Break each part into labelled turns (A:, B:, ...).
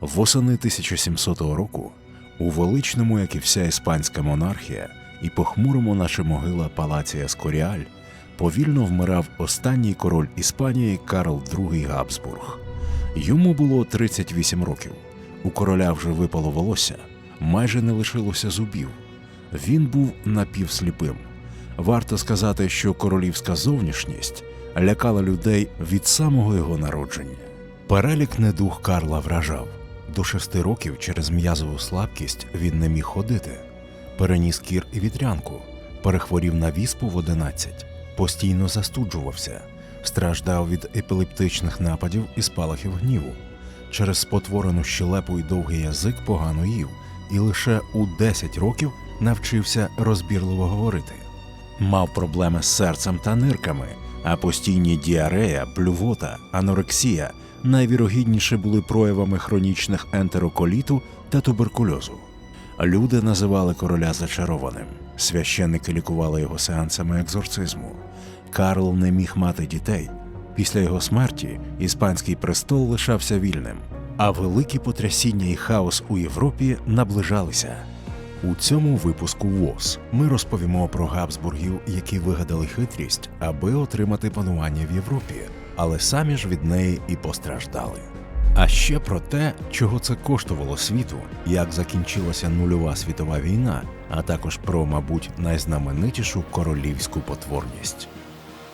A: Восени 1700 року у величному, як і вся іспанська монархія, і похмурому, наче могила палаці Ескоріаль, повільно вмирав останній король Іспанії Карл II Габсбург. Йому було 38 років. У короля вже випало волосся, майже не лишилося зубів. Він був напівсліпим. Варто сказати, що королівська зовнішність лякала людей від самого його народження. Перелік недуг Карла вражав. До шести років через м'язову слабкість він не міг ходити, переніс кір і вітрянку, перехворів на віспу в 11, постійно застуджувався, страждав від епілептичних нападів і спалахів гніву. Через спотворену щелепу і довгий язик погано їв, і лише у 10 років навчився розбірливо говорити. Мав проблеми з серцем та нирками, а постійні діарея, блювота, анорексія найвірогідніше були проявами хронічних ентероколіту та туберкульозу. Люди називали короля зачарованим. Священники лікували його сеансами екзорцизму. Карл не міг мати дітей. Після його смерті іспанський престол лишався вільним, а великі потрясіння і хаос у Європі наближалися. У цьому випуску ВОЗ ми розповімо про Габсбургів, які вигадали хитрість, аби отримати панування в Європі, але самі ж від неї і постраждали. А ще про те, чого це коштувало світу, як закінчилася нульова світова війна, а також про, мабуть, найзнаменитішу королівську потворність.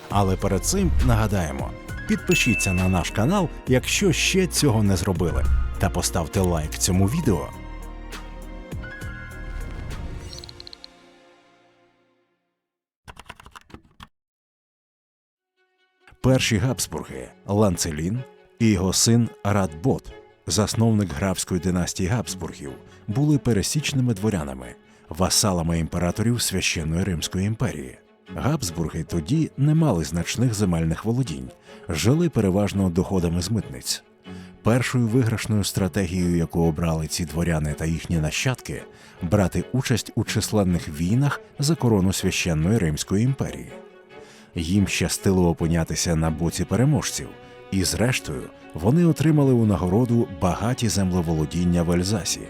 A: Але перед цим нагадаємо: підпишіться на наш канал, якщо ще цього не зробили, та поставте лайк цьому відео. Перші Габсбурги Ланцелін і його син Радбот, засновник графської династії Габсбургів, були пересічними дворянами, васалами імператорів священної Римської імперії. Габсбурги тоді не мали значних земельних володінь, жили переважно доходами з митниць. Першою виграшною стратегією, яку обрали ці дворяни та їхні нащадки, брати участь у численних війнах за корону священної Римської імперії. Їм щастило опинятися на боці переможців, і, зрештою, вони отримали у нагороду багаті землеволодіння в Ельзасі.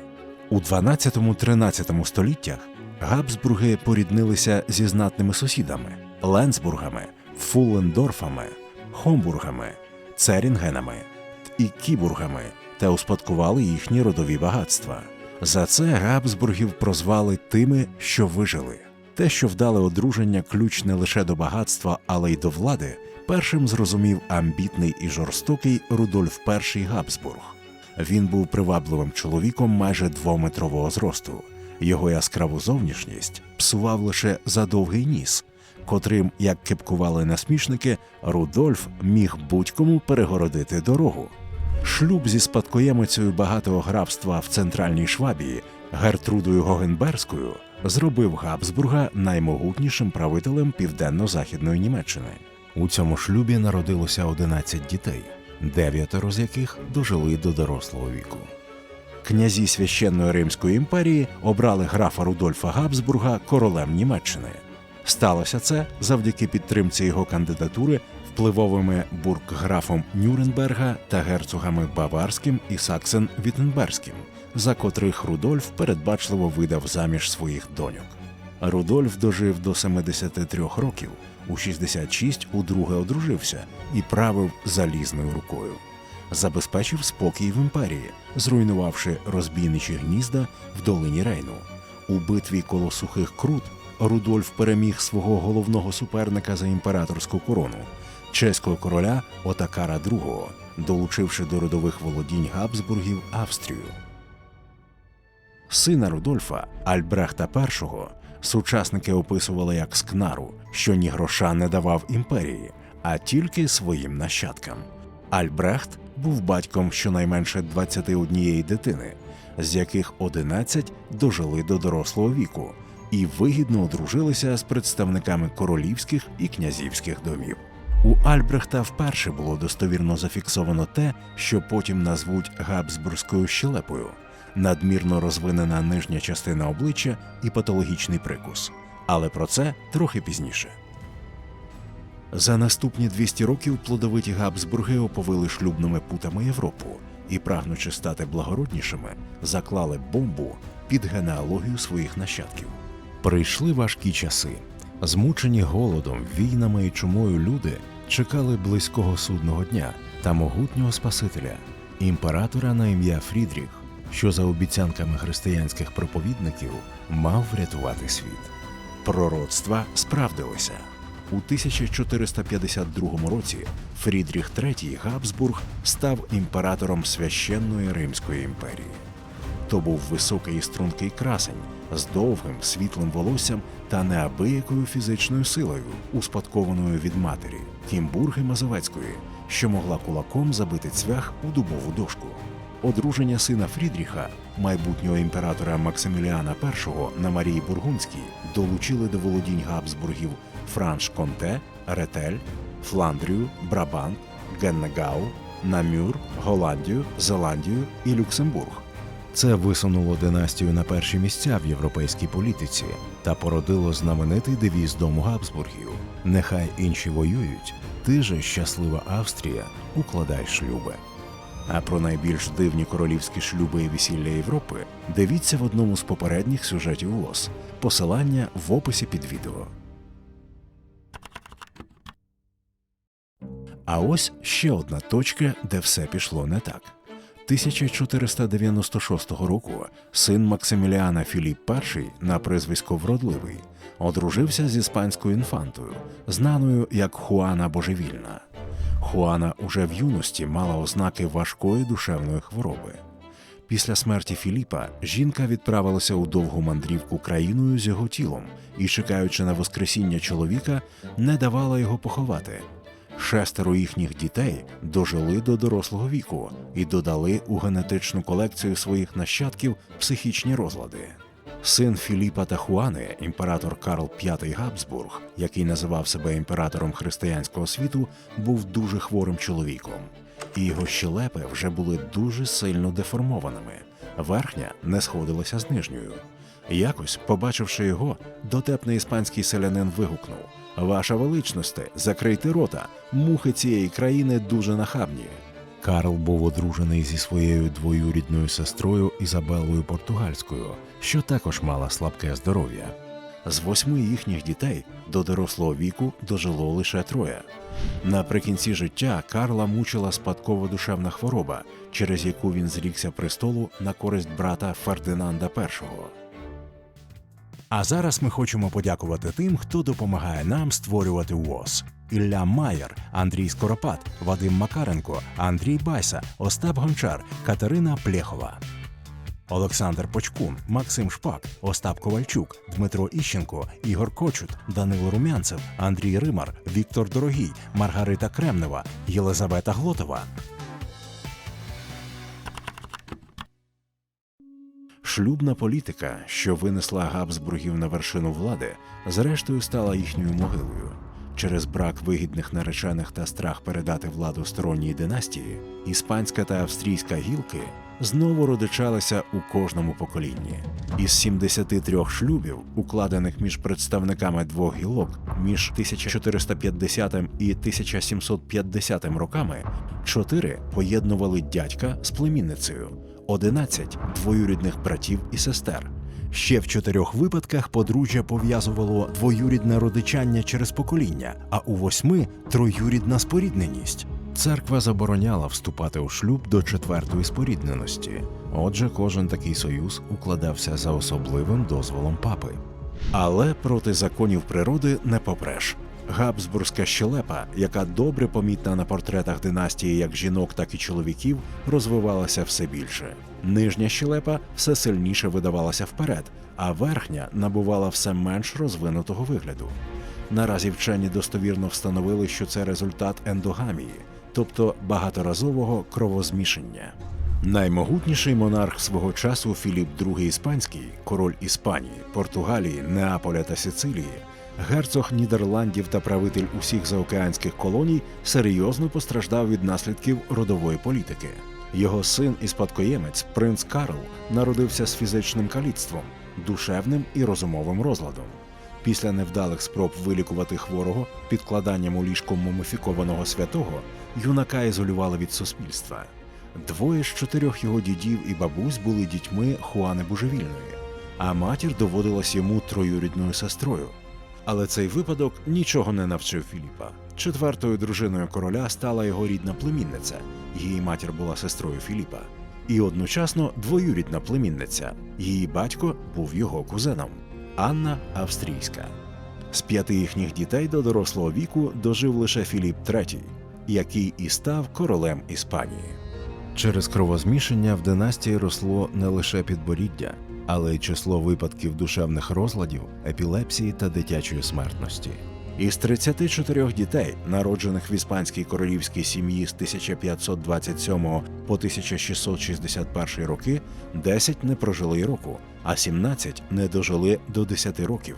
A: У 12-13 століттях Габсбурги поріднилися зі знатними сусідами Ленсбургами, Фуллендорфами, Хомбургами, Церінгенами і Кібургами та успадкували їхні родові багатства. За це Габсбургів прозвали тими, що вижили. Те, що вдале одруження ключ не лише до багатства, але й до влади, першим зрозумів амбітний і жорстокий Рудольф І Габсбург. Він був привабливим чоловіком майже двометрового зросту. Його яскраву зовнішність псував лише задовгий ніс, котрим, як кепкували насмішники, Рудольф міг будь-кому перегородити дорогу. Шлюб зі спадкоємицею багатого графства в центральній Швабії Гертрудою Гогенберською зробив Габсбурга наймогутнішим правителем південно-західної Німеччини. У цьому шлюбі народилося 11 дітей, дев'ятеро з яких дожили до дорослого віку. Князі священної Римської імперії обрали графа Рудольфа Габсбурга королем Німеччини. Сталося це завдяки підтримці його кандидатури впливовими бургграфом Нюрнберга та герцогами Баварським і Саксен Віттенберзьким, за котрих Рудольф передбачливо видав заміж своїх доньок. Рудольф дожив до 73 років, у 66 удруге одружився і правив залізною рукою. Забезпечив спокій в імперії, зруйнувавши розбійничі гнізда в долині Рейну. У битві коло сухих крут Рудольф переміг свого головного суперника за імператорську корону чеського короля Отакара II, долучивши до родових володінь Габсбургів Австрію. Сина Рудольфа Альбрехта І сучасники описували як скнару, що ні гроша не давав імперії, а тільки своїм нащадкам. Альбрехт був батьком щонайменше 21 дитини, з яких 11 дожили до дорослого віку і вигідно одружилися з представниками королівських і князівських домів. У Альбрехта вперше було достовірно зафіксовано те, що потім назвуть Габсбурзькою щелепою надмірно розвинена нижня частина обличчя і патологічний прикус. Але про це трохи пізніше. За наступні 200 років плодовиті Габсбурги оповили шлюбними путами Європу, і, прагнучи стати благороднішими, заклали бомбу під генеалогію своїх нащадків. Прийшли важкі часи. Змучені голодом, війнами і чумою люди чекали близького судного дня та могутнього Спасителя, імператора на ім'я Фрідріх, що за обіцянками християнських проповідників мав врятувати світ. Пророцтва справдилися. У 1452 році Фрідріх III Габсбург став імператором священної Римської імперії. То був високий і стрункий красень з довгим світлим волоссям та неабиякою фізичною силою, успадкованою від матері Кімбурги Мазовецької, що могла кулаком забити цвях у дубову дошку. Одруження сина Фрідріха, майбутнього імператора Максиміліана І на Марії Бургундській, долучили до володінь Габсбургів Франш Конте, Ретель, Фландрію, Брабант, Геннегау, Намюр, Голландію, Зеландію і Люксембург. Це висунуло династію на перші місця в європейській політиці та породило знаменитий девіз дому Габсбургів: Нехай інші воюють, ти же щаслива Австрія, укладай шлюби. А про найбільш дивні королівські шлюби і весілля Європи дивіться в одному з попередніх сюжетів ВОЗ. Посилання в описі під відео. А ось ще одна точка, де все пішло не так. 1496 року син Максиміліана Філіп І на прізвисько Вродливий одружився з іспанською інфантою, знаною як Хуана Божевільна. Хуана уже в юності мала ознаки важкої душевної хвороби. Після смерті Філіпа жінка відправилася у довгу мандрівку країною з його тілом і, чекаючи на воскресіння чоловіка, не давала його поховати. Шестеро їхніх дітей дожили до дорослого віку і додали у генетичну колекцію своїх нащадків психічні розлади. Син Філіпа та Хуани, імператор Карл V Габсбург, який називав себе імператором християнського світу, був дуже хворим чоловіком, і його щелепи вже були дуже сильно деформованими. Верхня не сходилася з нижньою. Якось, побачивши його, дотепний іспанський селянин вигукнув: Ваша величносте, закрийте рота, мухи цієї країни дуже нахабні. Карл був одружений зі своєю двоюрідною сестрою Ізабелою Португальською, що також мала слабке здоров'я. З восьми їхніх дітей до дорослого віку дожило лише троє. Наприкінці життя Карла мучила спадкова душевна хвороба, через яку він зрікся престолу на користь брата Фердинанда І. А зараз ми хочемо подякувати тим, хто допомагає нам створювати УОЗ. Ілля Маєр, Андрій Скоропад, Вадим Макаренко, Андрій Байса, Остап Гончар, Катерина Плєхова. Олександр Почкун, Максим Шпак, Остап Ковальчук, Дмитро Іщенко, Ігор Кочут, Данило Румянцев, Андрій Римар, Віктор Дорогій, Маргарита Кремнева, Єлизавета Глотова. Шлюбна політика, що винесла Габсбургів на вершину влади, зрештою стала їхньою могилою. Через брак вигідних наречених та страх передати владу сторонній династії, іспанська та австрійська гілки знову родичалися у кожному поколінні. Із 73 шлюбів, укладених між представниками двох гілок між 1450 і 1750 роками, чотири поєднували дядька з племінницею, 11 – двоюрідних братів і сестер. Ще в чотирьох випадках подружжя пов'язувало двоюрідне родичання через покоління, а у восьми троюрідна спорідненість. Церква забороняла вступати у шлюб до четвертої спорідненості. Отже, кожен такий союз укладався за особливим дозволом папи. Але проти законів природи не попреш. Габсбурзька щелепа, яка добре помітна на портретах династії як жінок, так і чоловіків, розвивалася все більше. Нижня щелепа все сильніше видавалася вперед, а верхня набувала все менш розвинутого вигляду. Наразі вчені достовірно встановили, що це результат ендогамії, тобто багаторазового кровозмішання. Наймогутніший монарх свого часу Філіп II Іспанський, король Іспанії, Португалії, Неаполя та Сицилії, герцог Нідерландів та правитель усіх заокеанських колоній серйозно постраждав від наслідків родової політики. Його син і спадкоємець, принц Карл, народився з фізичним каліцтвом, душевним і розумовим розладом. Після невдалих спроб вилікувати хворого підкладанням у ліжко муміфікованого святого, юнака ізолювали від суспільства. Двоє з чотирьох його дідів і бабусь були дітьми Хуани Божевільної, а матір доводилась йому троюрідною сестрою. Але цей випадок нічого не навчив Філіпа. Четвертою дружиною короля стала його рідна племінниця. Її матір була сестрою Філіпа. І одночасно двоюрідна племінниця. Її батько був його кузеном Анна Австрійська. З п'яти їхніх дітей до дорослого віку дожив лише Філіп III, який і став королем Іспанії. Через кровозмішання в династії росло не лише підборіддя, але й число випадків душевних розладів, епілепсії та дитячої смертності. Із 34 дітей, народжених в іспанській королівській сім'ї з 1527 по 1661 роки, 10 не прожили року, а 17 не дожили до 10 років.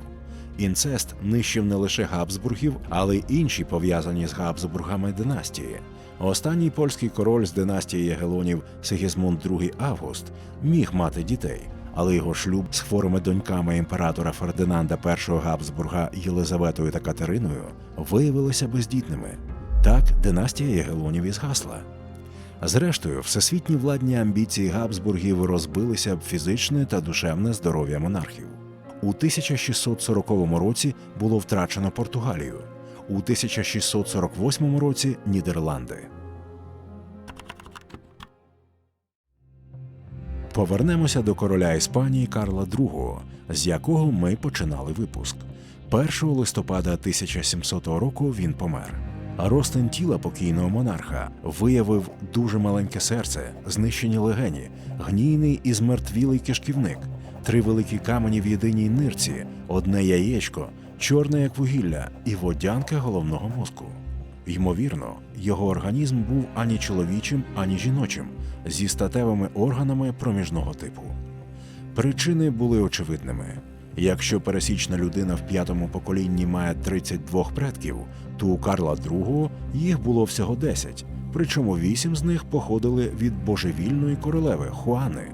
A: Інцест нищив не лише Габсбургів, але й інші пов'язані з Габсбургами династії. Останній польський король з династії Ягелонів Сигізмунд II Август міг мати дітей, але його шлюб з хворими доньками імператора Фердинанда І Габсбурга Єлизаветою та Катериною виявилися бездітними. Так династія Ягелонів і згасла. Зрештою, всесвітні владні амбіції Габсбургів розбилися об фізичне та душевне здоров'я монархів. У 1640 році було втрачено Португалію, у 1648 році Нідерланди. Повернемося до короля Іспанії Карла II, з якого ми починали випуск. 1 листопада 1700 року він помер. Ростин тіла покійного монарха виявив дуже маленьке серце, знищені легені, гнійний і змертвілий кишківник, три великі камені в єдиній нирці, одне яєчко, чорне як вугілля, і водянка головного мозку. Ймовірно, його організм був ані чоловічим, ані жіночим, зі статевими органами проміжного типу. Причини були очевидними. Якщо пересічна людина в п'ятому поколінні має 32 предків, то у Карла II їх було всього 10, причому 8 з них походили від божевільної королеви Хуани.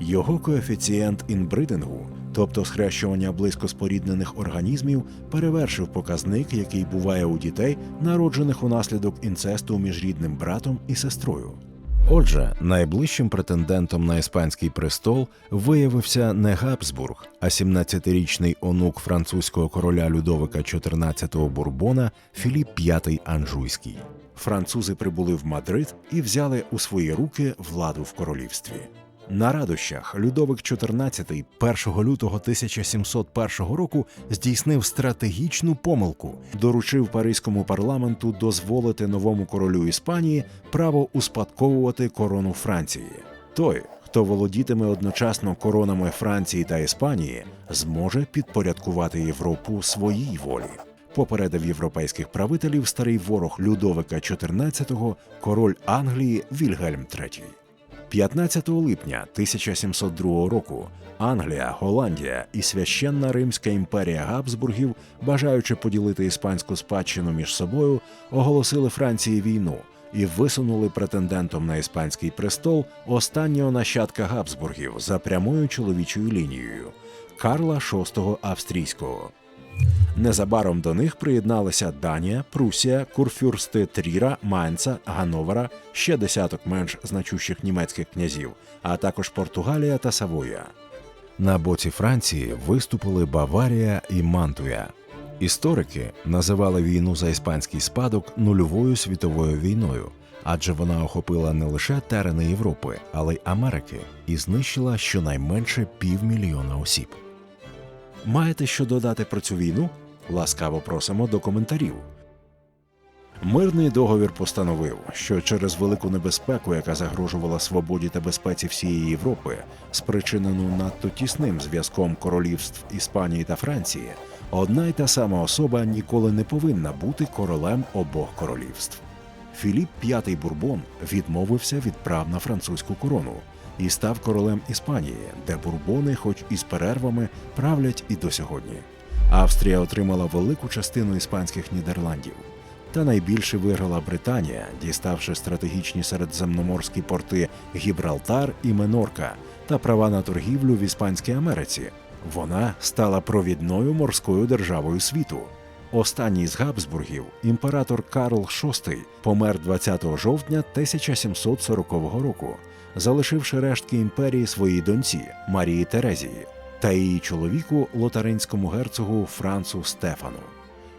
A: Його коефіцієнт інбридингу, тобто схрещування близько споріднених організмів, перевершив показник, який буває у дітей, народжених унаслідок інцесту між рідним братом і сестрою. Отже, найближчим претендентом на іспанський престол виявився не Габсбург, а 17-річний онук французького короля Людовика XIV Бурбона Філіп V Анжуйський. Французи прибули в Мадрид і взяли у свої руки владу в королівстві. На радощах Людовик XIV 1 лютого 1701 року здійснив стратегічну помилку, доручив паризькому парламенту дозволити новому королю Іспанії право успадковувати корону Франції. Той, хто володітиме одночасно коронами Франції та Іспанії, зможе підпорядкувати Європу своїй волі. Попередив європейських правителів старий ворог Людовика XIV, король Англії Вільгельм III. 15 липня 1702 року Англія, Голландія і священна Римська імперія Габсбургів, бажаючи поділити іспанську спадщину між собою, оголосили Франції війну і висунули претендентом на іспанський престол останнього нащадка Габсбургів за прямою чоловічою лінією Карла VI Австрійського. Незабаром до них приєдналися Данія, Прусія, Курфюрсти Тріра, Майнца, Гановера, ще десяток менш значущих німецьких князів, а також Португалія та Савоя. На боці Франції виступили Баварія і Мантуя. Історики називали війну за іспанський спадок нульовою світовою війною, адже вона охопила не лише терени Європи, але й Америки і знищила щонайменше півмільйона осіб. Маєте що додати про цю війну? Ласкаво просимо до коментарів. Мирний договір постановив, що через велику небезпеку, яка загрожувала свободі та безпеці всієї Європи, спричинену надто тісним зв'язком королівств Іспанії та Франції, одна й та сама особа ніколи не повинна бути королем обох королівств. Філіп V Бурбон відмовився від прав на французьку корону і став королем Іспанії, де бурбони, хоч і з перервами, правлять і до сьогодні. Австрія отримала велику частину іспанських Нідерландів. Та найбільше виграла Британія, діставши стратегічні середземноморські порти Гібралтар і Менорка та права на торгівлю в Іспанській Америці. Вона стала провідною морською державою світу. Останній з Габсбургів, імператор Карл VI, помер 20 жовтня 1740 року, залишивши рештки імперії своїй доньці Марії Терезії та її чоловіку лотаринському герцогу Францу Стефану.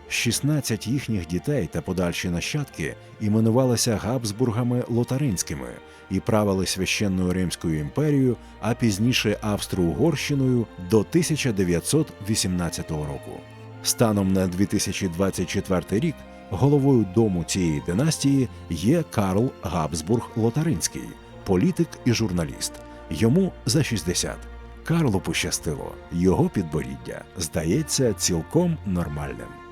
A: 16 їхніх дітей та подальші нащадки іменувалися Габсбургами лотаринськими і правили священною Римською імперією, а пізніше Австро-Угорщиною до 1918 року. Станом на 2024 рік головою дому цієї династії є Карл Габсбург Лотаринський, політик і журналіст. Йому за 60. Карлу пощастило, його підборіддя здається цілком нормальним.